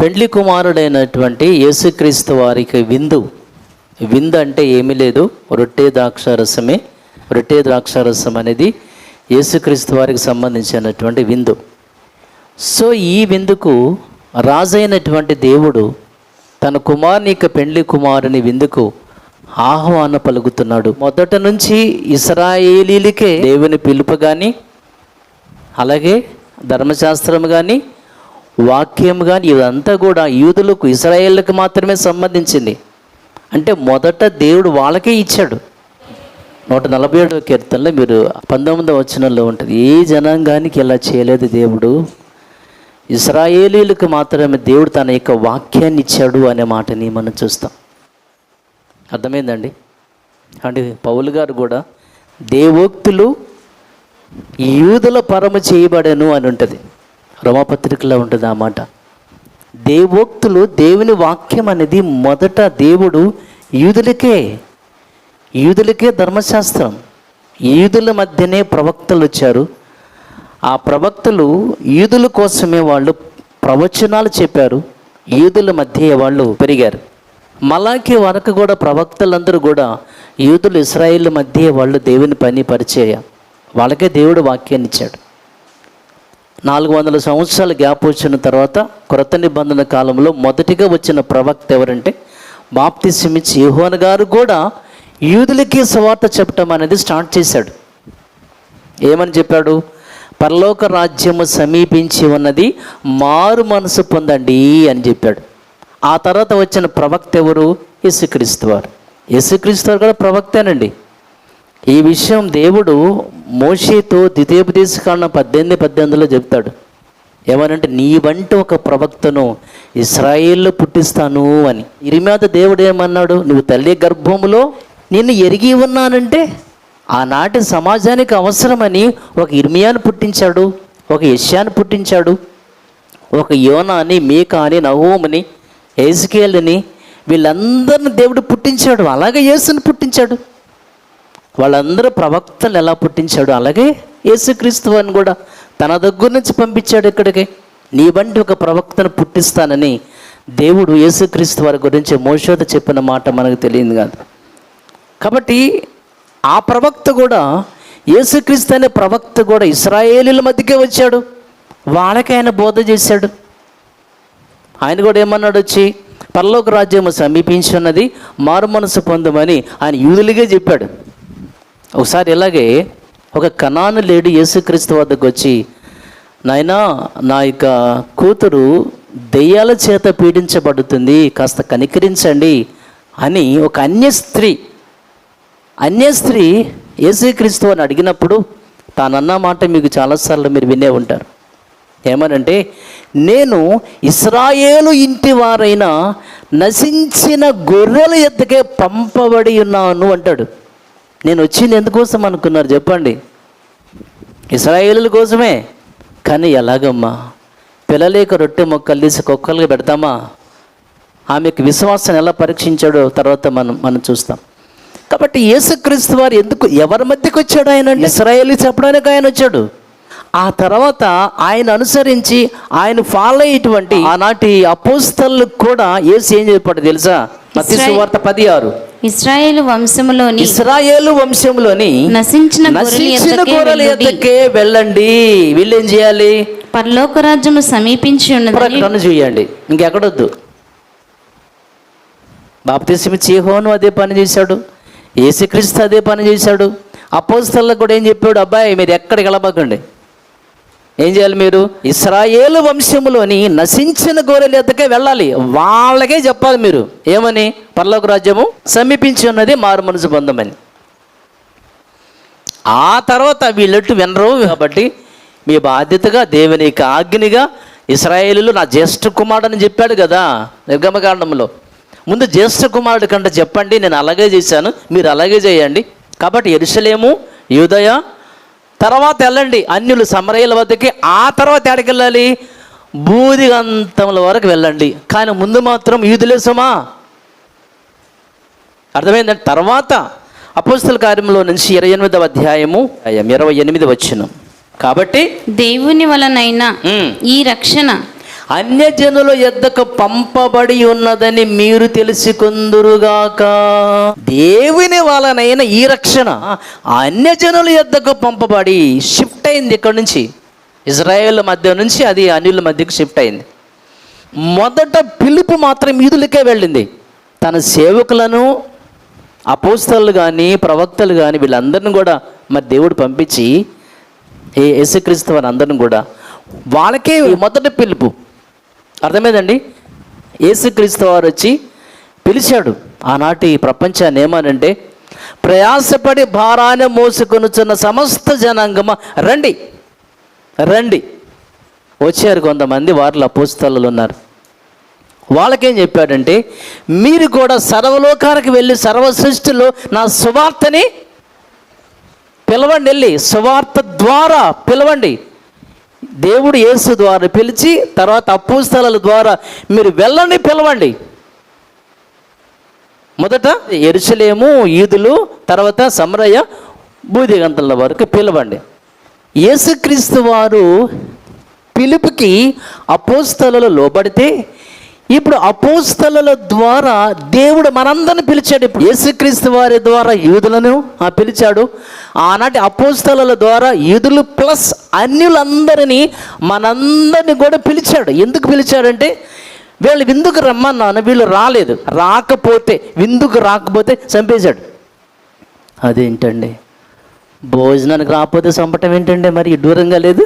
పెండ్లి కుమారుడైనటువంటి యేసుక్రీస్తు వారికి విందు. విందు అంటే ఏమీ లేదు. రొట్టె ద్రాక్షారసమే రొట్టె ద్రాక్షారసం అనేది యేసుక్రీస్తు వారికి సంబంధించినటువంటి విందు. సో ఈ విందుకు రాజైనటువంటి దేవుడు తన కుమారుని యొక్క పెండ్లి కుమారుని విందుకు ఆహ్వాన పలుకుతున్నాడు. మొదట నుంచి ఇస్రాయేలీలకే దేవుని పిలుపు కానీ అలాగే ధర్మశాస్త్రం కానీ వాక్యం కానీ ఇదంతా కూడా యూదులకు ఇస్రాయేళ్ళకి మాత్రమే సంబంధించింది. అంటే మొదట దేవుడు వాళ్ళకే ఇచ్చాడు. నూట నలభై ఏడవ కీర్తనలో మీరు పంతొమ్మిదవ వచనంలో ఉంటుంది ఏ జనాంగానికి ఇలా చేయలేదు దేవుడు? ఇస్రాయేలీలకు మాత్రమే దేవుడు తన యొక్క వాక్యాన్ని ఇచ్చాడు అనే మాటని మనం చూస్తాం. అర్థమైందండి? అంటే పౌలు గారు కూడా దేవోక్తులు యూదుల పరము చేయబడను అని ఉంటుంది. రోమపత్రికలో ఉంటుంది ఆ మాట. దేవోక్తులు దేవుని వాక్యం అనేది మొదట దేవుడు యూదులకే యూదులకే ధర్మశాస్త్రం. యూదుల మధ్యనే ప్రవక్తలు వచ్చారు. ఆ ప్రవక్తలు యూదుల కోసమే వాళ్ళు ప్రవచనాలు చెప్పారు. యూదుల మధ్య వాళ్ళు పెరిగారు. మలాకి వరకు కూడా ప్రవక్తలందరూ కూడా యూదులు ఇస్రాయిల్ మధ్య వాళ్ళు దేవుని పని పరిచయ వాళ్ళకే దేవుడు వాక్యాన్ని ఇచ్చాడు. నాలుగు వందల సంవత్సరాల గ్యాప్ వచ్చిన తర్వాత క్రొత్త నిబంధన కాలంలో మొదటిగా వచ్చిన ప్రవక్త ఎవరంటే బాప్తిసిమిచ్చి యోహోన్ గారు కూడా యూదులకి సువార్త చెప్పటం అనేది స్టార్ట్ చేశాడు. ఏమని చెప్పాడు? పరలోక రాజ్యము సమీపించి ఉన్నది మారు మనసు పొందండి అని చెప్పాడు. ఆ తర్వాత వచ్చిన ప్రవక్త ఎవరు? యేసుక్రీస్తు వారు. యేసుక్రీస్తు వారు కూడా ప్రవక్తేనండి. ఈ విషయం దేవుడు మోషేతో ద్వితీయోపదేశకాండ పద్దెనిమిది పద్దెనిమిదిలో చెప్తాడు. ఏమనంటే నీ వంటి ఒక ప్రవక్తను ఇస్రాయేల్లో పుట్టిస్తాను అని. ఇరిమేత దేవుడు ఏమన్నాడు నువ్వు తల్లి గర్భములో నిన్ను ఎరిగి ఉన్నానంటే ఆనాటి సమాజానికి అవసరమని ఒక ఇర్మియాను పుట్టించాడు ఒక యష్యాను పుట్టించాడు ఒక యోనాని అని మీక అని నహోమని ఏజ్కేల్ని వీళ్ళందరిని దేవుడు పుట్టించాడు. అలాగే యేసుని పుట్టించాడు. వాళ్ళందరూ ప్రవక్తలు ఎలా పుట్టించాడు అలాగే యేసుక్రీస్తు అని కూడా తన దగ్గర నుంచి పంపించాడు ఇక్కడికి. నీ వంటి ఒక ప్రవక్తను పుట్టిస్తానని దేవుడు యేసుక్రీస్తు వారి గురించి మోషోత చెప్పిన మాట మనకు తెలియదు కాదు. కాబట్టి ఆ ప్రవక్త కూడా యేసుక్రీస్తు అనే ప్రవక్త కూడా ఇస్రాయేలీల మధ్యకే వచ్చాడు. వాళ్ళకే ఆయన బోధ చేశాడు. ఆయన కూడా ఏమన్నాడు వచ్చి పరలోక రాజ్యము సమీపించున్నది మారు మనసు పొందమని ఆయన యూదులుగా చెప్పాడు. ఒకసారి ఇలాగే ఒక కణాను లేడు యేసుక్రీస్తు వద్దకు వచ్చి నాయనా నా యొక్క కూతురు దెయ్యాల చేత పీడించబడుతుంది కాస్త కనికరించండి అని ఒక అన్య స్త్రీ అన్య స్త్రీ యేసుక్రీస్తు అని అడిగినప్పుడు తానన్న మాట మీకు చాలాసార్లు మీరు వినే ఉంటారు. ఏమనంటే నేను ఇస్రాయేలు ఇంటి వారైన నశించిన గొర్రెల ఎద్దకే పంపబడి ఉన్నాను అంటాడు. నేను వచ్చింది ఎందుకోసం అనుకున్నారు చెప్పండి. ఇస్రాయేలుల కోసమే. కానీ ఎలాగమ్మా? పిల్లలేక రొట్టె మొక్కలు తీసి కుక్కలుగా పెడతామా? ఆమెకు విశ్వాసాన్ని ఎలా పరీక్షించాడో తర్వాత మనం మనం చూస్తాం. కాబట్టి యేసుక్రీస్తు వారు ఎందుకు ఎవరి మధ్యకి వచ్చాడు ఆయన ఇస్రాయేల్ చెప్పడానికి ఆయన వచ్చాడు. ఆ తర్వాత ఆయన అనుసరించి ఆయన ఫాలో అయ్యేటువంటి ఆనాటి అపోస్తలు కూడా యేసు ఏం చెప్పాడు తెలుసా? మత్తి సువార్త పది ఆరు ఇస్రాయేలు వంశములోని ఇస్రాయేలు వంశంలోని నశించిన నశించిన యొద్దకే గొర్రెల వెళ్ళుడి. ఎద్దకే వెళ్ళండి. వీళ్ళేం చేయాలి? పరలోక రాజ్యము సమీపించి ఉన్నదని ప్రకటన చేయండి. ఇంకెక్కడొద్దు. బాప్తిస్మి చీహోను అదే పని చేశాడు. ఏసుక్రీస్తు అదే పని చేశాడు. అపోస్తలకు కూడా ఏం చెప్పాడు? అబ్బాయి మీరు ఎక్కడికి వెళ్ళబాకండి? ఏం చేయాలి మీరు? ఇస్రాయేలు వంశములోని నశించిన గోరెల ఎద్దకే వెళ్ళాలి. వాళ్ళకే చెప్పాలి మీరు. ఏమని? పర్లోక రాజ్యము సమీపించి ఉన్నది మారు మనసు బంధమని ఆ తర్వాత వీళ్ళట్టు వినరు కాబట్టి మీ బాధ్యతగా దేవుని యొక్క ఆజ్ఞనిగా ఇస్రాయేలీలు నా జ్యేష్ఠ కుమారుడు అని చెప్పాడు కదా నిర్గమకాండంలో ముందు జ్యేష్ఠ కుమారుడు కంటే చెప్పండి నేను అలాగే చేశాను మీరు అలాగే చేయండి. కాబట్టి ఎరుసలేము యూదయ తర్వాత వెళ్ళండి. అన్యులు సమరయ్యల వద్దకి ఆ తర్వాత ఎక్కడికి వెళ్ళాలి? బూదిగంతముల వరకు వెళ్ళండి. కానీ ముందు మాత్రం యూదులేసమా అర్థమైందంటే తర్వాత అపోస్తుల కార్యంలో నుంచి ఇరవై ఎనిమిదవ అధ్యాయము ఇరవై ఎనిమిది వచ్చిన కాబట్టి దేవుని వలనైనా ఈ రక్షణ అన్యజనుల ఎద్దకు పంపబడి ఉన్నదని మీరు తెలుసుకుందురుగాక. దేవుని వలనైన ఈ రక్షణ అన్యజనుల ఎద్దకు పంపబడి షిఫ్ట్ అయింది ఇక్కడ నుంచి. ఇజ్రాయేల్ మధ్య నుంచి అది అనిల మధ్యకు షిఫ్ట్ అయింది. మొదట పిలుపు మాత్రం యూదులకే వెళ్ళింది. తన సేవకులను అపోస్తలు కానీ ప్రవక్తలు కానీ వీళ్ళందరిని కూడా మరి దేవుడు పంపించి ఏ యేసుక్రీస్తు వారి అందరిని కూడా వాళ్ళకే మొదటి పిలుపు అర్థమైందండి? యేసుక్రీస్తు వారు వచ్చి పిలిచాడు. ఆనాటి ప్రపంచాన్ని ఏమనంటే ప్రయాసపడి భారాన్ని మోసుకొనుచున్న సమస్త జనాంగమ రండి. రండి. వచ్చారు కొంతమంది వారిలో అపోస్తలు ఉన్నారు. వాళ్ళకేం చెప్పాడంటే మీరు కూడా సర్వలోకానికి వెళ్ళి సర్వ సృష్టిలో నా సువార్తని పిలవండి వెళ్ళి సువార్త ద్వారా పిలవండి. దేవుడు యేసు ద్వారా పిలిచి తర్వాత అప్పుస్తల ద్వారా మీరు వెళ్ళండి పిలవండి. మొదట ఎరుసలేము ఈదులు తర్వాత సమరయ్య బూదిగంతల వరకు పిలవండి. యేసుక్రీస్తు వారు పిలుపుకి అపోస్తలలో లోబడితే ఇప్పుడు అపోస్తల ద్వారా దేవుడు మనందరిని పిలిచాడు ఇప్పుడు. యేసుక్రీస్తు వారి ద్వారా యూదులను ఆ, పిలిచాడు. ఆనాటి అపోస్తల ద్వారా యూదులు ప్లస్ అన్యులందరినీ మనందరిని కూడా పిలిచాడు. ఎందుకు పిలిచాడంటే వీళ్ళు విందుకు రమ్మన్నాను వీళ్ళు రాలేదు. రాకపోతే విందుకు రాకపోతే చంపేశాడు. అదేంటండి? భోజనానికి రాకపోతే చంపటం ఏంటండి మరి? దూరంగా లేదు?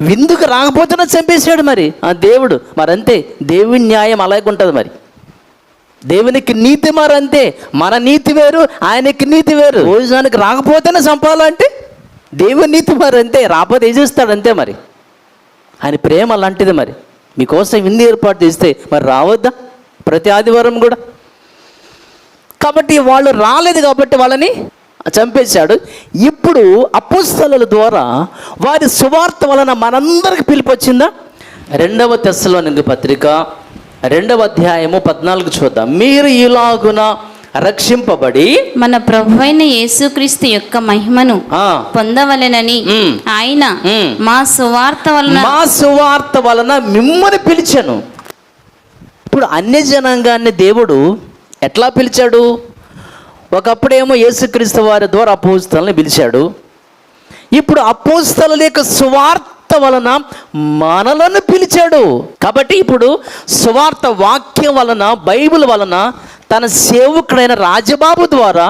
విందుకు రాకపోతేనే చంపేశాడు మరి. ఆ దేవుడు మరంతే దేవుని న్యాయం అలాగే ఉంటుంది మరి. దేవునికి నీతి మరంతే. మన నీతి వేరు ఆయనకి నీతి వేరు. భోజనానికి రాకపోతేనే చంపాలంటే దేవుని నీతి మరి అంతే రాకపోతే ఏం చేస్తాడు అంతే మరి. ఆయన ప్రేమ అలాంటిది మరి. మీకోసం విందు ఏర్పాటు చేస్తే మరి రావద్దా? ప్రతి ఆదివారం కూడా. కాబట్టి వాళ్ళు రాలేదు కాబట్టి వాళ్ళని చంపేశాడు. ఇప్పుడు అపోస్తల ద్వారా వారి సువార్త వలన మనందరికి పిలుపు వచ్చిందా? రెండవ తెస్సలోనింది పత్రిక రెండవ అధ్యాయము పద్నాలుగు చూద్దాం. మీరు ఇలాగున రక్షింపబడి మన ప్రభువైన యేసుక్రీస్తు యొక్క మహిమను పొందవలెనని. ఆయన. మా సువార్త వలన మా సువార్త వలన మిమ్మల్ని పిలిచాను. ఇప్పుడు అన్య జనాంగాన్ని దేవుడు ఎట్లా పిలిచాడు? ఒకప్పుడేమో యేసుక్రీస్తు వారి ద్వారా అపోస్తలని పిలిచాడు. ఇప్పుడు అపోస్తల యొక్క సువార్త వలన మనలను పిలిచాడు. కాబట్టి ఇప్పుడు సువార్త వాక్యం వలన బైబిల్ వలన తన సేవకుడైన రాజబాబు ద్వారా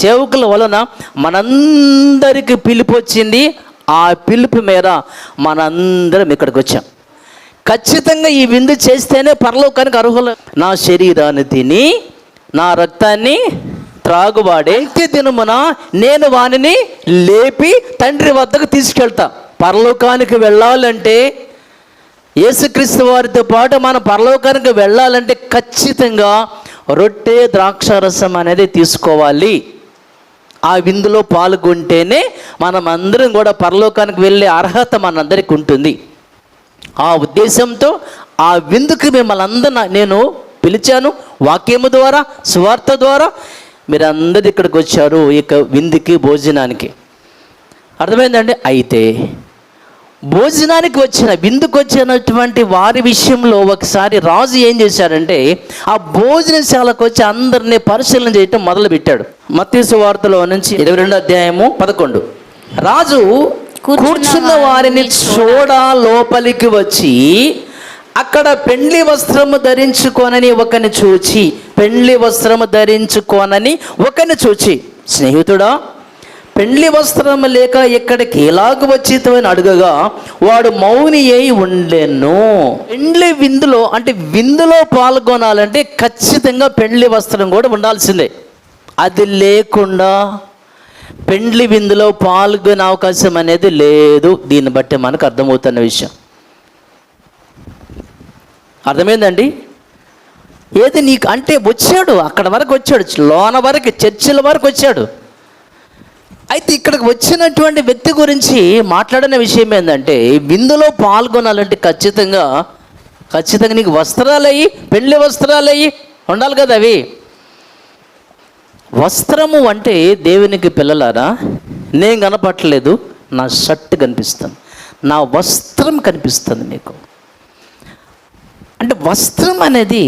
సేవకుల వలన మనందరికి పిలుపు వచ్చింది. ఆ పిలుపు మీద మనందరం ఇక్కడికి వచ్చాం. ఖచ్చితంగా ఈ విందు చేస్తేనే పరలోకానికి అర్హులు. నా శరీరాన్ని తిని నా రక్తాన్ని త్రాగువాడే అంత్య దినమున నేను వానిని లేపి తండ్రి వద్దకు తీసుకెళ్తా. పరలోకానికి వెళ్ళాలంటే యేసుక్రీస్తు వారితో పాటు మనం పరలోకానికి వెళ్ళాలంటే ఖచ్చితంగా రొట్టె ద్రాక్షారసం అనేది తీసుకోవాలి. ఆ విందులో పాల్గొంటేనే మనం అందరం కూడా పరలోకానికి వెళ్ళే అర్హత మనందరికి ఉంటుంది. ఆ ఉద్దేశంతో ఆ విందుకు మిమ్మల్ని అందరిని నేను పిలిచాను. వాక్యము ద్వారా సువార్త ద్వారా మీరు అందరు ఇక్కడికి వచ్చారు ఇక విందుకి భోజనానికి. అర్థమైందండి? అయితే భోజనానికి వచ్చిన విందుకు వచ్చినటువంటి వారి విషయంలో ఒకసారి రాజు ఏం చేశాడంటే ఆ భోజనశాలకు వచ్చి అందరినీ పరిశీలన చేయటం మొదలుపెట్టాడు. మత్తీసు వార్తలో నుంచి ఇరవై రెండు అధ్యాయము పదకొండు. రాజు కూర్చున్న వారిని చూడ లోపలికి వచ్చి అక్కడ పెండ్లి వస్త్రము ధరించుకోనని ఒకని చూచి పెండ్లి వస్త్రము ధరించుకోనని ఒకని చూచి స్నేహితుడా పెండ్లి వస్త్రం లేక ఇక్కడికి ఎలాగ వచ్చితవని అడగగా వాడు మౌని అయి ఉండెను. పెండ్లి విందులో అంటే విందులో పాల్గొనాలంటే ఖచ్చితంగా పెండ్లి వస్త్రం కూడా ఉండాల్సిందే. అది లేకుండా పెండ్లి విందులో పాల్గొనే అవకాశం అనేది లేదు. దీన్ని బట్టి మనకు అర్థమవుతున్న విషయం. అర్థమైందండి? ఏది నీకు అంటే వచ్చాడు అక్కడ వరకు వచ్చాడు లోన వరకు చర్చిల వరకు వచ్చాడు. అయితే ఇక్కడికి వచ్చినటువంటి వ్యక్తి గురించి మాట్లాడిన విషయం ఏంటంటే విందులో పాల్గొనాలంటే ఖచ్చితంగా ఖచ్చితంగా నీకు వస్త్రాలు అయ్యి పెళ్ళి వస్త్రాలు అయ్యి ఉండాలి కదా అవి. వస్త్రము అంటే దేవునికి పిల్లలారా నేను కనపట్టలేదు నా షర్ట్ కనిపిస్తుంది నా వస్త్రం కనిపిస్తుంది మీకు. అంటే వస్త్రం అనేది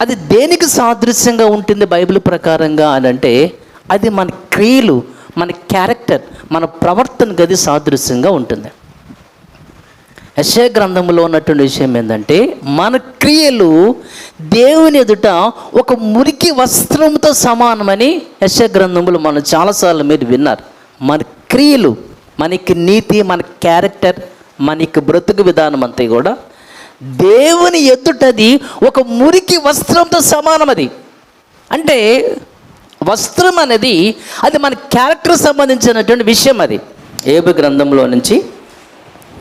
అది దేనికి సాదృశ్యంగా ఉంటుంది బైబిల్ ప్రకారంగా అని అంటే అది మన క్రియలు మన క్యారెక్టర్ మన ప్రవర్తనకు అది సాదృశ్యంగా ఉంటుంది. యశయ గ్రంథంలో ఉన్నటువంటి విషయం ఏంటంటే మన క్రియలు దేవుని ఎదుట ఒక మురికి వస్త్రంతో సమానమని యశయ గ్రంథంలో మనం చాలాసార్లు మీరు విన్నారు. మన క్రియలు మనకి నీతి మన క్యారెక్టర్ మనకి బ్రతుకు విధానం అంతా కూడా దేవుని ఎదుటది ఒక మురికి వస్త్రంతో సమానం అది. అంటే వస్త్రం అనేది అది మన క్యారెక్టర్ సంబంధించినటువంటి విషయం అది. ఏబు గ్రంథంలో నుంచి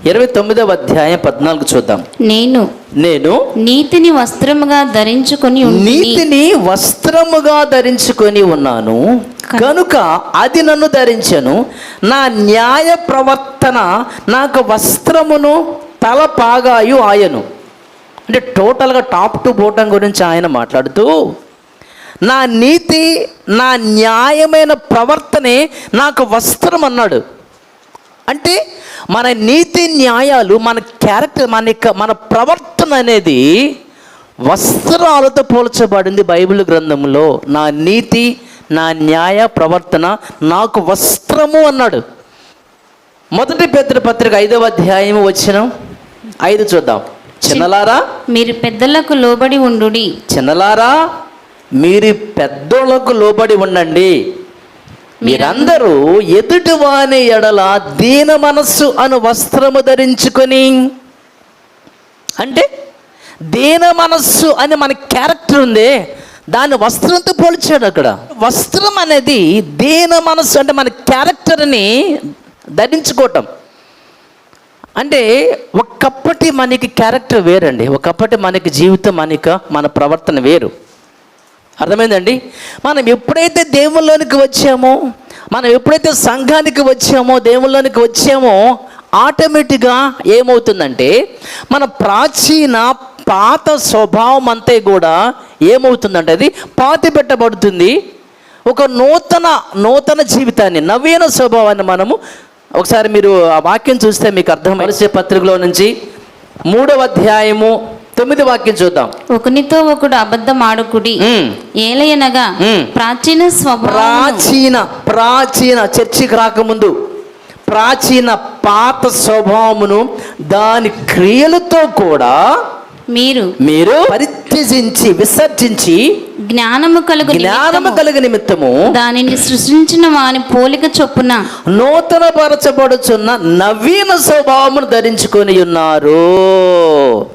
ఇరవై తొమ్మిదవ అధ్యాయం పద్నాలుగు చూద్దాం. నేను నేను నీతిని వస్త్రముగా ధరించుకొని. నీతిని వస్త్రముగా ధరించుకొని ఉన్నాను. కనుక అది నన్ను ధరించను. నా న్యాయ ప్రవర్తన నాకు వస్త్రమును తల పాగాయు ఆయను. అంటే టోటల్గా టాప్ టు బోటం గురించి ఆయన మాట్లాడుతూ నా నీతి నా న్యాయమైన ప్రవర్తనే నాకు వస్త్రం అన్నాడు. అంటే మన నీతి న్యాయాలు మన క్యారెక్టర్ మన యొక్క మన ప్రవర్తన అనేది వస్త్రాలతో పోల్చబడింది బైబిల్ గ్రంథంలో. నా నీతి నా న్యాయ ప్రవర్తన నాకు వస్త్రము అన్నాడు. మొదటి పెద్ద పత్రిక ఐదవ అధ్యాయం వచ్చినాం ఐదు చూద్దాం. చిన్నలారా? మీరు పెద్దలకు లోబడి ఉండుడి. చిన్నలారా? మీరు పెద్దోళ్ళకు లోబడి ఉండండి. మీరందరూ ఎదుటివాని ఎడల దీన మనస్సు అను వస్త్రము ధరించుకొని అంటే దీన మనస్సు అని మన క్యారెక్టర్ ఉంది దాన్ని వస్త్రంతో పోల్చాడు అక్కడ. వస్త్రం అనేది దీన మనస్సు అంటే మన క్యారెక్టర్ని ధరించుకోవటం. అంటే ఒకప్పటి మనకి క్యారెక్టర్ వేరండి. ఒకప్పటి మనకి జీవితం మనక మన ప్రవర్తన వేరు. అర్థమైందండి? మనం ఎప్పుడైతే దేవుల్లోనికి వచ్చామో మనం ఎప్పుడైతే సంఘానికి వచ్చామో దేవుల్లోనికి వచ్చామో ఆటోమేటిక్గా ఏమవుతుందంటే మన ప్రాచీన పాత స్వభావం అంతే కూడా ఏమవుతుందంటే అది పాతి పెట్టబడుతుంది ఒక నూతన నూతన జీవితాన్ని నవీన స్వభావాన్ని మనము ఒకసారి మీరు ఆ వాక్యం చూస్తే మీకు అర్థం మనిషి పత్రికలో నుంచి మూడవ అధ్యాయము తొమ్మిది వాక్యం చూద్దాం ఒకనితో ఒకడు అబద్ధం ఆడుకుడి. ఏలయనగా. ప్రాచీన స్వభావం ప్రాచీన ప్రాచీన చర్చికి రాకముందు ప్రాచీన పాత స్వభావమును దాని క్రియలతో కూడా మీరు మీరు పరిత్యజించి విసర్జించి జ్ఞానము కలుగు జ్ఞానము కలిగి నిమిత్తము దానిని సృష్టించిన వాని పోలిక చొప్పున నూతన పరచబడుచున్న నవీన స్వభావమును ధరించుకొని ఉన్నారు.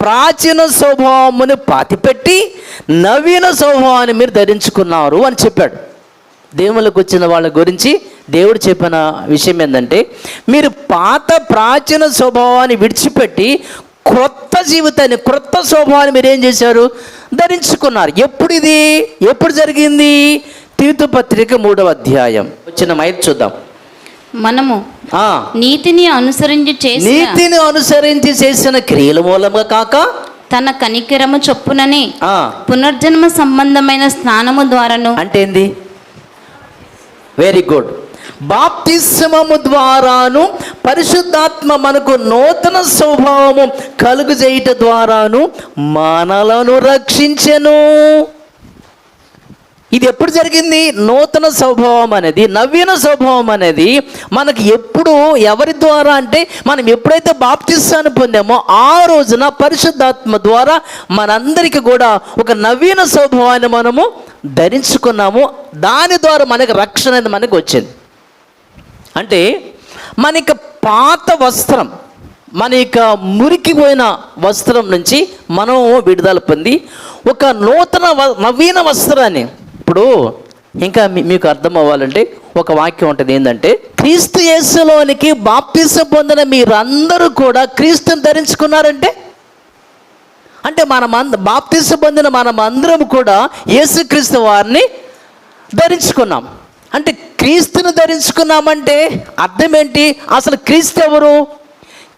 ప్రాచీన స్వభావమును పాతిపెట్టి నవీన స్వభావాన్ని మీరు ధరించుకున్నారు అని చెప్పాడు. దేవుళ్ళకు వచ్చిన వాళ్ళ గురించి దేవుడు చెప్పిన విషయం ఏంటంటే మీరు పాత ప్రాచీన స్వభావాన్ని విడిచిపెట్టి క్రొత్త జీవితాన్ని క్రొత్త స్వభావాన్ని మీరు ఏం చేశారు? ధరించుకున్నారు. ఎప్పుడు ఇది ఎప్పుడు జరిగింది? తీర్థ పత్రిక మూడవ అధ్యాయం. వచ్చిన మైక్ చూద్దాం. మనము నీతిని అనుసరించి చేసిన నీతిని అనుసరించి చేసిన క్రియల మూలంగా కాక తన కనికరము చొప్పుననే ఆ, పునర్జన్మ సంబంధమైన స్నానము ద్వారాను అంటే ఏంది? వెరీ గుడ్ బాప్తిస్మము ద్వారాను పరిశుద్ధాత్మ మనకు నూతన స్వభావము కలుగు చేయుట ద్వారాను మనలను రక్షించెను. ఇది ఎప్పుడు జరిగింది? నూతన స్వభావం అనేది నవీన స్వభావం అనేది మనకి ఎప్పుడు ఎవరి ద్వారా అంటే మనం ఎప్పుడైతే బాప్తిస్తాన్ని పొందామో ఆ రోజున పరిశుద్ధాత్మ ద్వారా మనందరికీ కూడా ఒక నవీన స్వభావాన్ని మనము ధరించుకున్నాము. దాని ద్వారా మనకి రక్షణ అనేది మనకు వచ్చింది. అంటే మన యొక్క పాత వస్త్రం మన యొక్క మురికిపోయిన వస్త్రం నుంచి మనం విడుదల పొంది ఒక నూతన వ- నవీన వస్త్రాన్ని. ఇప్పుడు ఇంకా మీ- మీకు అర్థం అవ్వాలంటే ఒక వాక్యం ఉంటుంది ఏంటంటే క్రీస్తు యేసులోనికి బాప్తిసం పొందిన మీరందరూ కూడా క్రీస్తుని ధరించుకున్నారంటే? అంటే మనం అంద బాప్తిసం పొందిన మనం అందరం కూడా యేసుక్రీస్తు వారిని ధరించుకున్నాం. అంటే క్రీస్తును ధరించుకున్నామంటే అర్థం ఏంటి? అసలు క్రీస్తు ఎవరు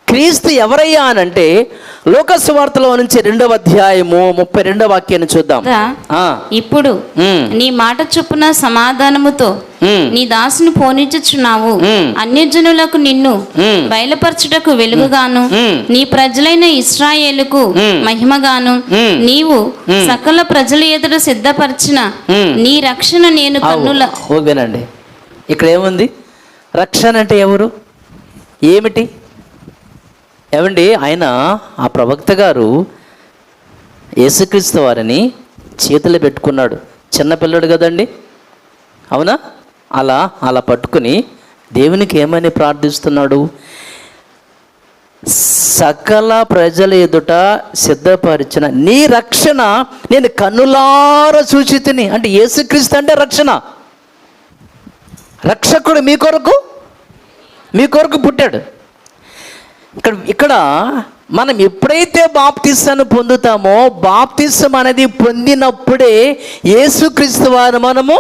క్రీస్తు ఎవరయ్యా అనంటే లోకసు వార్తలో నుంచి రెండవ అధ్యాయము ముప్పై రెండవ వాక్యాన్ని చూద్దాం. ఇప్పుడు నీ మాట చొప్పున సమాధానముతో నీ దాసుని పోనిచ్చుచున్నావు. అన్యజనులకు నిన్ను. బయలుపరచుటకు వెలుగుగాను. నీ ప్రజలైన ఇస్రాయేలుకు. మహిమగాను. నీవు సకల ప్రజల ఎదుట సిద్ధపరిచిన. నీ రక్షణ నేను కన్నుల ఓ, వినండి. ఇక్కడ ఏముంది? రక్షణ అంటే ఎవరు? ఏమిటి? ఏమండి? ఆయన ఆ ప్రవక్త గారు యేసుక్రీస్తు వారిని చేతులు పెట్టుకున్నాడు. చిన్నపిల్లడు కదండి. అవునా? అలా అలా పట్టుకుని దేవునికి ఏమని ప్రార్థిస్తున్నాడు? సకల ప్రజల ఎదుట సిద్ధపరిచిన నీ రక్షణ నేను కన్నులార సూచితిని అంటే యేసుక్రీస్తు అంటే రక్షణ. రక్షకుడు మీ కొరకు? మీ కొరకు పుట్టాడు. ఇక్కడ ఇక్కడ మనం ఎప్పుడైతే బాప్తిస్తాను పొందుతామో బాప్తిసం అనేది పొందినప్పుడే యేసుక్రీస్తు వారు మనము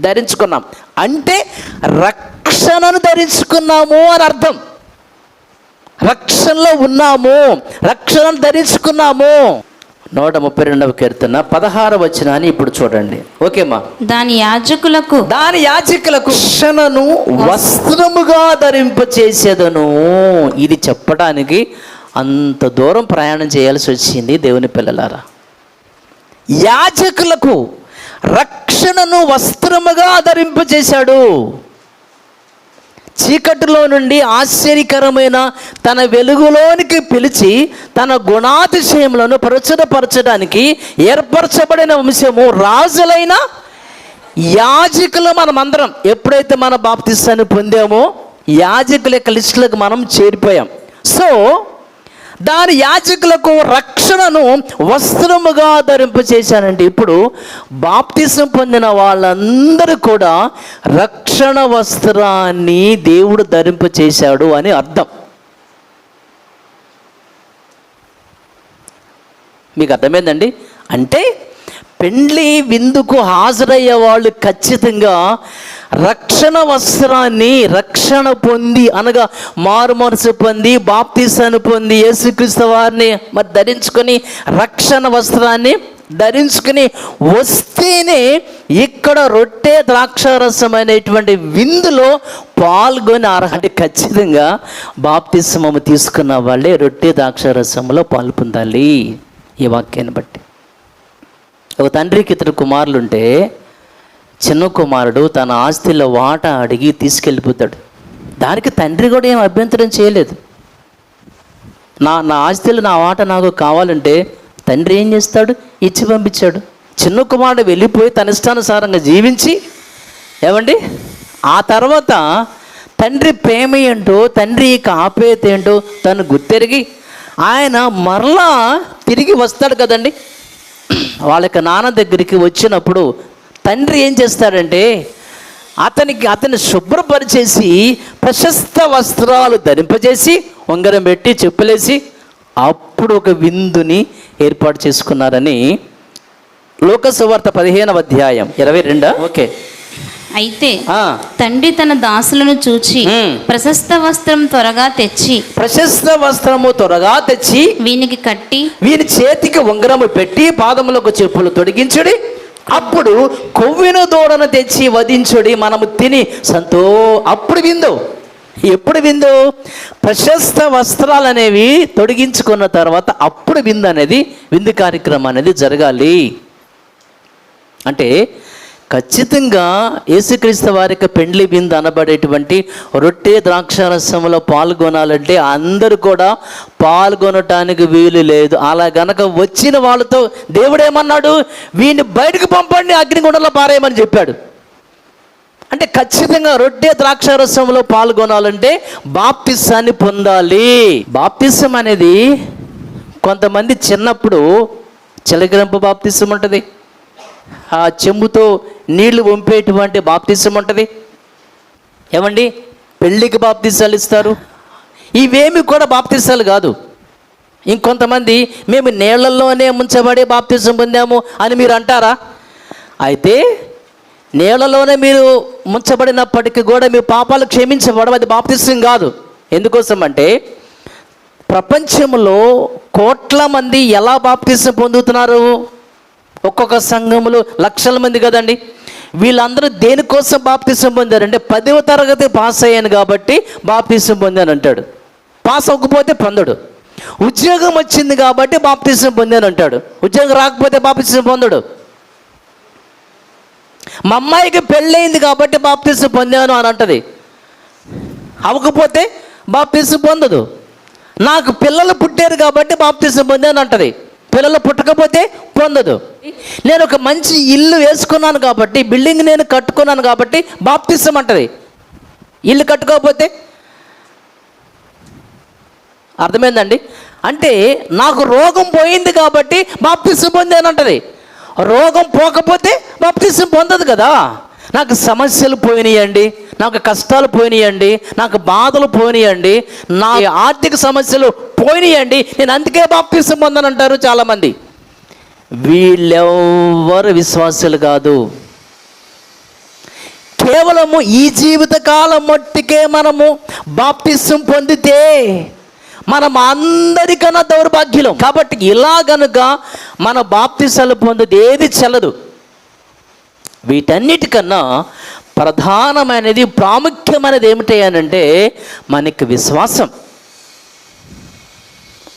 ధరించుకున్నాం. అంటే రక్షణను ధరించుకున్నాము అని అర్థం. రక్షణలో ఉన్నాము. రక్షణను ధరించుకున్నాము. నూట ముప్పై రెండవ కీర్తన పదహార వచనాన్ని ఇప్పుడు చూడండి. ఓకేమా దాని యాజకులకు దాని యాజకులకు రక్షణను వస్త్రముగా ధరింప చేసేదను ఇది చెప్పడానికి అంత దూరం ప్రయాణం చేయాల్సి వచ్చింది దేవుని పిల్లలారా. యాజకులకు రక్షణను వస్త్రముగా ధరింప చేశాడు చీకటిలో నుండి ఆశ్చర్యకరమైన తన వెలుగులోనికి పిలిచి తన గుణాతిశయములను ప్రచురపరచడానికి ఏర్పరచబడిన వంశము రాజులైన యాజకులు మనమందరం ఎప్పుడైతే మన బాప్తిస్తాన్ని పొందామో యాజకుల యొక్క లిస్టులకు మనం చేరిపోయాం. సో దాని యాజకులకు రక్షణను వస్త్రముగా ధరింపు చేశానండి ఇప్పుడు బాప్తిసం పొందిన వాళ్ళందరూ కూడా రక్షణ వస్త్రాన్ని దేవుడు ధరింపు చేశాడు అని అర్థం. మీకు అర్థమైందండి? అంటే పెండ్లి విందుకు హాజరయ్యే వాళ్ళు ఖచ్చితంగా రక్షణ వస్త్రాన్ని రక్షణ పొంది అనగా మారు మనసు పొంది బాప్తీసాన్ని పొంది యేసుక్రీస్తు వారిని మరి ధరించుకొని రక్షణ వస్త్రాన్ని ధరించుకుని వస్తేనే ఇక్కడ రొట్టె ద్రాక్షారసం అనేటువంటి విందులో పాల్గొని అర్హత ఖచ్చితంగా బాప్తిస్మము తీసుకున్న వాళ్ళే రొట్టె ద్రాక్షారసంలో పాల్పొందాలి. ఈ వాక్యాన్ని బట్టి. ఒక తండ్రికి ఇతరు కుమారులుంటే చిన్న కుమారుడు తన ఆస్తిలో వాట అడిగి తీసుకెళ్ళిపోతాడు. దానికి తండ్రి కూడా ఏం అభ్యంతరం చేయలేదు. నా నా ఆస్తిలో నా వాట నాకు కావాలంటే తండ్రి ఏం చేస్తాడు? ఇచ్చి పంపించాడు. చిన్న కుమారుడు వెళ్ళిపోయి తన ఇష్టానుసారంగా జీవించి ఏమండి? ఆ తర్వాత తండ్రి ప్రేమ ఏంటో తండ్రి ఆపేత ఏంటో తను గుర్తెరిగి ఆయన మరలా తిరిగి వస్తాడు కదండి. వాళ్ళ యొక్క నాన్న దగ్గరికి వచ్చినప్పుడు తండ్రి ఏం చేస్తాడంటే అతనికి అతన్ని శుభ్రపరిచేసి ప్రశస్త వస్త్రాలు ధరింపజేసి ఉంగరం పెట్టి చెప్పులేసి అప్పుడు ఒక విందుని ఏర్పాటు చేసుకున్నారని లోకసువార్త పదిహేనవ అధ్యాయం ఇరవై రెండా? ఓకే. అయితే తండ్రి తన దాసులను చూచి. ప్రశస్త వస్త్రం త్వరగా తెచ్చి ప్రశస్త వస్త్రము త్వరగా తెచ్చి వీనికి కట్టి వీని చేతికి ఉంగరము పెట్టి పాదములకు చెప్పులు తొడిగించుడి. అప్పుడు కొవ్విన దూడను తెచ్చి వధించుడి. మనము తిని సంతో అప్పుడు విందు. ఎప్పుడు విందు? ప్రశస్త వస్త్రాలు అనేవి తొడిగించుకున్న తర్వాత అప్పుడు విందు అనేది విందు కార్యక్రమం అనేది జరగాలి. అంటే ఖచ్చితంగా యేసుక్రీస్తు వారి యొక్క పెండ్లి బిందు అనబడేటువంటి రొట్టె ద్రాక్షారసంలో పాల్గొనాలంటే అందరూ కూడా పాల్గొనటానికి వీలు లేదు. అలా గనక వచ్చిన వాళ్ళతో దేవుడు ఏమన్నాడు వీడిని బయటకు పంపండి అగ్నిగుండంలో పారేయమని చెప్పాడు. అంటే ఖచ్చితంగా రొట్టె ద్రాక్షారసంలో పాల్గొనాలంటే బాప్తిసాన్ని పొందాలి. బాప్తిసం అనేది కొంతమంది చిన్నప్పుడు చిలకరింపు బాప్తిసం ఉంటుంది. ఆ చెంబుతో నీళ్ళు పంపేటువంటి బాప్తిసం ఉంటుంది. ఏమండి? పెళ్ళికి బాప్తిసాలు ఇస్తారు. ఇవేమి కూడా బాప్తిసాలు కాదు. ఇంకొంతమంది మేము నీళ్ళలోనే ముంచబడి బాప్తిసం పొందాము అని మీరు అంటారా? అయితే నీళ్ళలోనే మీరు ముంచబడినప్పటికీ కూడా మీ పాపాలు క్షమించబడవు. అది బాప్తిసం కాదు. ఎందుకోసం అంటే ప్రపంచంలో కోట్ల మంది ఎలా బాప్తిసం పొందుతున్నారు? ఒక్కొక్క సంఘములు లక్షల మంది కదండి. వీళ్ళందరూ దేనికోసం బాప్తిసం పొందారంటే పదవ తరగతి పాస్ అయ్యాను కాబట్టి బాప్తిసం పొందాను అంటాడు. పాస్ అవ్వకపోతే పొందడు. ఉద్యోగం వచ్చింది కాబట్టి బాప్తిసం పొందాను అంటాడు. ఉద్యోగం రాకపోతే బాప్తిసం పొందడు. మా అమ్మాయికి పెళ్ళయింది కాబట్టి బాప్తిసం పొందాను అని అంటది. అవ్వకపోతే బాప్తిసం పొందదు. నాకు పిల్లలు పుట్టారు కాబట్టి బాప్తిసం పొందాను అంటది. పిల్లలు పుట్టకపోతే పొందదు. నేను ఒక మంచి ఇల్లు వేసుకున్నాను కాబట్టి బిల్డింగ్ నేను కట్టుకున్నాను కాబట్టి బాప్తిసం అంటది. ఇల్లు కట్టుకోకపోతే అర్థమైందండి? అంటే నాకు రోగం పోయింది కాబట్టి బాప్తిసం పొందాను అంటది రోగం పోకపోతే బాప్తిసం పొందదు కదా. నాకు సమస్యలు పోయినాయండి నాకు కష్టాలు పోయినాయండి నాకు బాధలు పోయినాయండి నా ఆర్థిక సమస్యలు పోయినాయండి నేను అందుకే బాప్తిసం పొందనంటారు చాలామంది. వీళ్ళెవ్వరు విశ్వాసులు కాదు. కేవలము ఈ జీవిత కాలం మట్టికే మనము బాప్తిసం పొందితే మనం అందరికన్నా దౌర్భాగ్యులం. కాబట్టి ఇలా గనుక మన బాప్తిసాలు పొందితే ఏది చెల్లదు. వీటన్నిటికన్నా ప్రధానమైనది ప్రాముఖ్యమైనది ఏమిటి అంటే మనకి విశ్వాసం.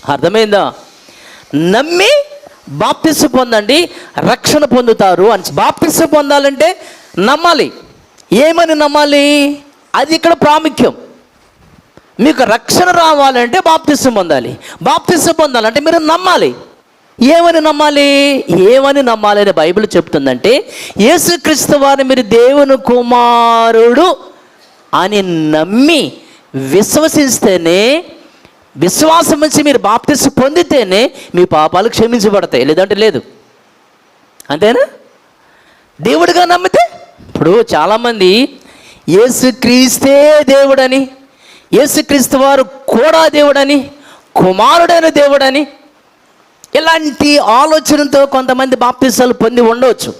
అర్థమైందా? నమ్మి బాప్తిస్సు పొందండి రక్షణ పొందుతారు అని. బాప్తిస్సు పొందాలంటే నమ్మాలి. ఏమని నమ్మాలి? అది ఇక్కడ ప్రాముఖ్యం. మీకు రక్షణ రావాలంటే బాప్తిస్సు పొందాలి. బాప్తిస్సు పొందాలంటే మీరు నమ్మాలి. ఏమని నమ్మాలి? ఏమని నమ్మాలి అని బైబిల్ చెప్తుందంటే యేసుక్రీస్తు వారిని మీరు దేవుని కుమారుడు అని నమ్మి విశ్వసిస్తేనే విశ్వాసం నుంచి మీరు బాప్తిస్ పొందితేనే మీ పాపాలు క్షమించబడతాయి. లేదంటే లేదు. అంతేనా? దేవుడిగా నమ్మితే ఇప్పుడు చాలామంది యేసుక్రీస్తే దేవుడని యేసుక్రీస్తు వారు కూడా దేవుడని కుమారుడైన దేవుడని ఇలాంటి ఆలోచనతో కొంతమంది బాప్తిసాలు పొంది ఉండవచ్చు.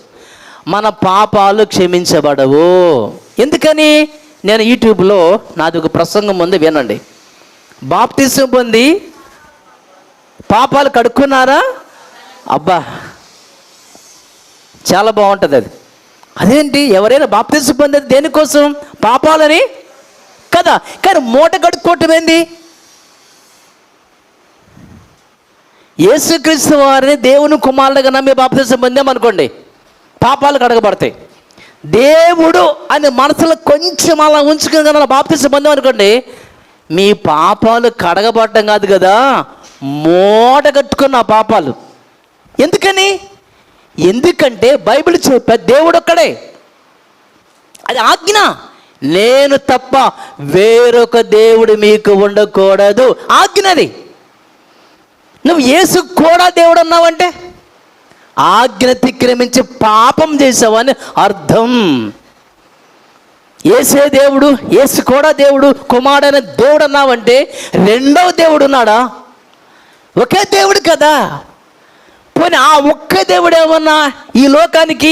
మన పాపాలు క్షమించబడవు. ఎందుకని? నేను యూట్యూబ్లో నాది ఒక ప్రసంగం ఉంది వినండి. బాప్తిసం పొంది పాపాలు కడుక్కున్నారా? అబ్బా చాలా బాగుంటుంది అది. అదేంటి? ఎవరైనా బాప్తిసం పొందేది దేనికోసం? పాపాలని? కదా కానీ మూట కడుక్కోవటం ఏంది? యేసుక్రీస్తు వారిని దేవుని కుమారుడుగా నమ్మి బాప్తిసం పొందామనుకోండి పాపాలు కడగబడతాయి. దేవుడు అని మనసులో కొంచెం అలా ఉంచుకుని కనుక బాప్తిసం పొందామనుకోండి మీ పాపాలు కడగబడటం కాదు కదా మూట కట్టుకున్న పాపాలు. ఎందుకని? ఎందుకంటే బైబిల్ చెప్పే దేవుడు ఒక్కడే. అది ఆజ్ఞ. నేను తప్ప వేరొక దేవుడు మీకు ఉండకూడదు. ఆజ్ఞది నువ్వు యేసు కూడా దేవుడు అన్నావంటే ఆజ్ఞతిక్రమించి పాపం చేసావని అర్థం. ఏసే దేవుడు ఏసు కూడా దేవుడు కుమారుడైన దేవుడు అన్నావంటే రెండవ దేవుడు ఉన్నాడా ఒకే దేవుడు కదా. పోనీ ఆ ఒక్క దేవుడు ఏమన్నా ఈ లోకానికి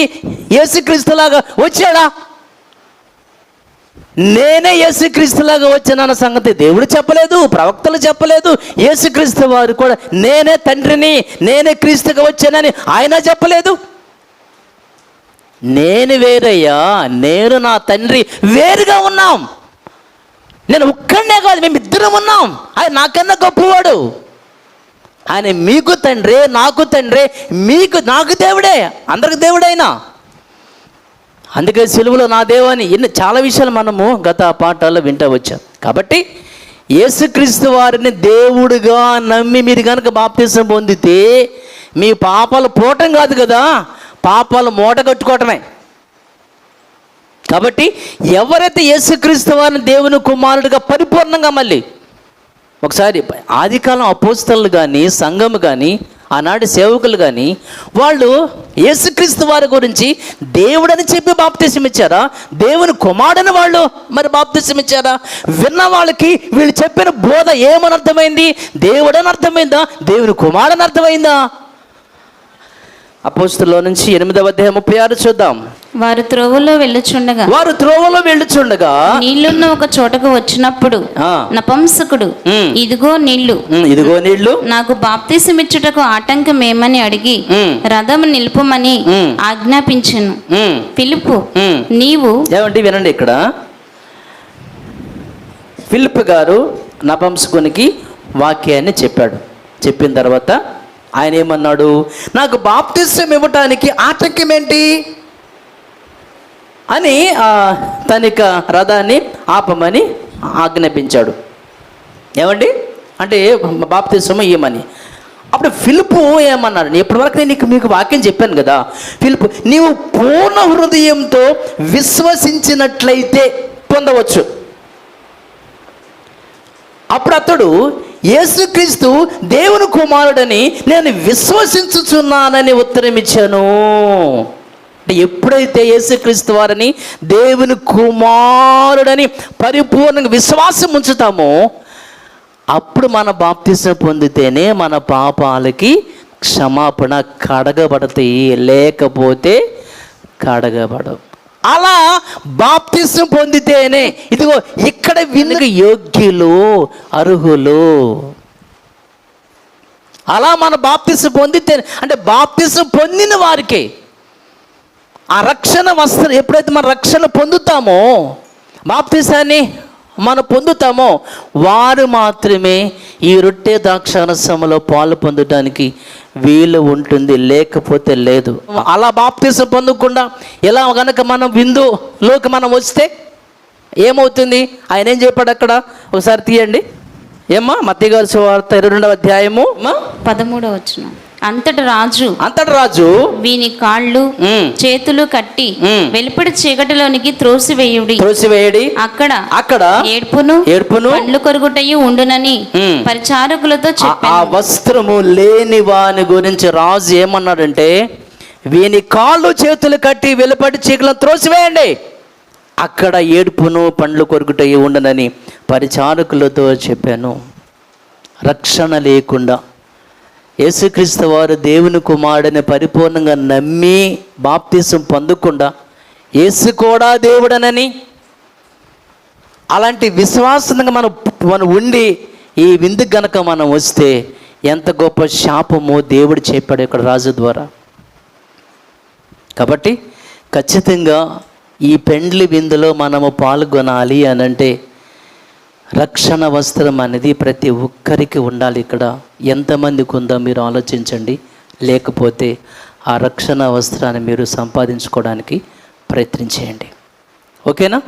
యేసుక్రీస్తులాగా వచ్చాడా? నేనే యేసుక్రీస్తులాగా వచ్చానన్న సంగతి దేవుడు చెప్పలేదు ప్రవక్తలు చెప్పలేదు. యేసుక్రీస్తు వారు కూడా నేనే తండ్రిని నేనే క్రీస్తుగా వచ్చానని ఆయన చెప్పలేదు. నేను వేరయ్యా నేను నా తండ్రి వేరుగా ఉన్నాం. నేను ఒక్కడనే కాదు మేము ఇద్దరం ఉన్నాం. ఆయన నాకన్నా గొప్పవాడు. ఆయన మీకు తండ్రి నాకు తండ్రి మీకు నాకు దేవుడే అందరికి దేవుడైనా. అందుకే సెలువులో నా దేవాన్ని ఎన్ని చాలా విషయాలు మనము గత పాఠాల్లో వింటూ వచ్చాం. కాబట్టి యేసుక్రీస్తు వారిని దేవుడిగా నమ్మి మీరు కనుక బాప్తిసం పొందితే మీ పాపాలు పోవటం కాదు కదా పాపాలు మూట కట్టుకోవటమే. కాబట్టి ఎవరైతే యేసుక్రీస్తు వారిని దేవుని కుమారుడిగా పరిపూర్ణంగా మళ్ళీ ఒకసారి ఆదికాలం అపోస్తలు కానీ సంఘం కానీ ఆనాటి సేవకులు కానీ వాళ్ళు యేసుక్రీస్తు వారి గురించి దేవుడని చెప్పి బాప్తిసం ఇచ్చారా? దేవుని కుమారుడని వాళ్ళు మరి బాప్తిసం ఇచ్చారా? విన్న వాళ్ళకి వీళ్ళు చెప్పిన బోధ ఏమని అర్థమైంది? దేవుడని అర్థమైందా? దేవుని కుమారుడని అర్థమైందా? అపోస్తుల్లో నుంచి ఎనిమిదవ అధ్యాయం ముప్పై ఆరు చూద్దాం. వారు త్రోవలో వెళ్ళుచుండగా వారు త్రోవలో వెళ్ళుచుండగా నీళ్ళున్న ఒక చోటకు వచ్చినప్పుడు నపంసకుడు. ఇదిగో నీళ్ళు. ఇదిగో నీళ్ళు. నాకు బాప్తిసమిచ్చుటకు ఆటంకం ఏమని అడిగి రథం నిలుపమని. ఆజ్ఞాపించెను. పిలుపు. నీవు ఏమండి వినండి ఇక్కడ. ఫిలిప్ గారు నపంసకునికి వాక్యాన్ని చెప్పాడు. చెప్పిన తర్వాత ఆయన ఏమన్నాడు? నాకు బాప్తిస్వం ఇవ్వటానికి ఆటంకం ఏంటి అని తన తనిక రథాన్ని ఆపమని ఆజ్ఞాపించాడు. ఏమండి? అంటే బాప్తిస్వం ఏమని అప్పుడు ఫిలిపు ఏమన్నాడు? ఇప్పటి వరకు నేను నీకు మీకు వాక్యం చెప్పాను కదా. ఫిలిపు నీవు పూర్ణ హృదయంతో విశ్వసించినట్లయితే పొందవచ్చు. అప్పుడు అతడు యేసుక్రీస్తు దేవుని కుమారుడని నేను విశ్వసించుచున్నానని ఉత్తరం ఇచ్చాను అంటే ఎప్పుడైతే యేసుక్రీస్తు వారిని దేవుని కుమారుడని పరిపూర్ణంగా విశ్వాసం ఉంచుతామో అప్పుడు మన బాప్తిసం పొందితేనే మన పాపాలకి క్షమాపణ కడగబడతాయి లేకపోతే కడగబడవు. అలా బాప్తిసం పొందితేనే ఇదిగో ఇక్కడ వినుక యోగ్యులు అర్హులు. అలా మన బాప్తిసం పొందితే అంటే బాప్తిసం పొందిన వారికి ఆ రక్షణ వస్త్రం ఎప్పుడైతే మన రక్షణ పొందుతామో బాప్తిసాన్ని మనం పొందుతామో వారు మాత్రమే ఈ రొట్టె ద్రాక్షారసములో పాలు పొందడానికి వీలు ఉంటుంది లేకపోతే లేదు. అలా బాప్తిసం పొందకుండా ఎలా కనుక మనం విందులోకి మనం వస్తే ఏమవుతుంది? ఆయన ఏం చెప్పాడు అక్కడ? ఒకసారి తీయండి. ఏమ్మా? మత్తిగారి సువార్త ఇరవై రెండవ అధ్యాయము. పదమూడవ వచ్చిన అంతటి రాజు. అంతటి రాజు. వీని కాళ్ళు చేతులు కట్టి ఉమ్. వెలుపటి చీకటిలోనికి త్రోసివేయుడి. త్రోసివేయడి. అక్కడ అక్కడ ఏడ్పును ఏడ్పును పండ్లు కొరుగుటయు ఉండునని. పరిచారకులతో ఆ- వస్త్రము లేని వాని గురించి రాజు ఏమన్నాడంటే వీని కాళ్ళు చేతులు కట్టి వెలుపటి చీకలను త్రోసివేయండి. అక్కడ ఏడుపును పండ్లు కొరుకుటయి ఉండనని పరిచారకులతో చెప్పాను. రక్షణ లేకుండా యేసుక్రీస్తు వారు దేవుని కుమారుడిని పరిపూర్ణంగా నమ్మి బాప్తీసం పొందకుండా యేసు కూడా దేవుడనని అలాంటి విశ్వాసంగా మనం మనం ఉండి ఈ విందు గనక మనం వస్తే ఎంత గొప్ప శాపమో దేవుడు చెప్పాడు ఇక్కడ రాజు ద్వారా. కాబట్టి ఖచ్చితంగా ఈ పెండ్లి విందులో మనము పాల్గొనాలి అని అంటే రక్షణ వస్త్రం అనేది ప్రతి ఒక్కరికి ఉండాలి ఇక్కడ. ఎంతమందికి ఉందో మీరు ఆలోచించండి. లేకపోతే ఆ రక్షణ వస్త్రాన్ని మీరు సంపాదించుకోవడానికి ప్రయత్నించేయండి. ఓకేనా?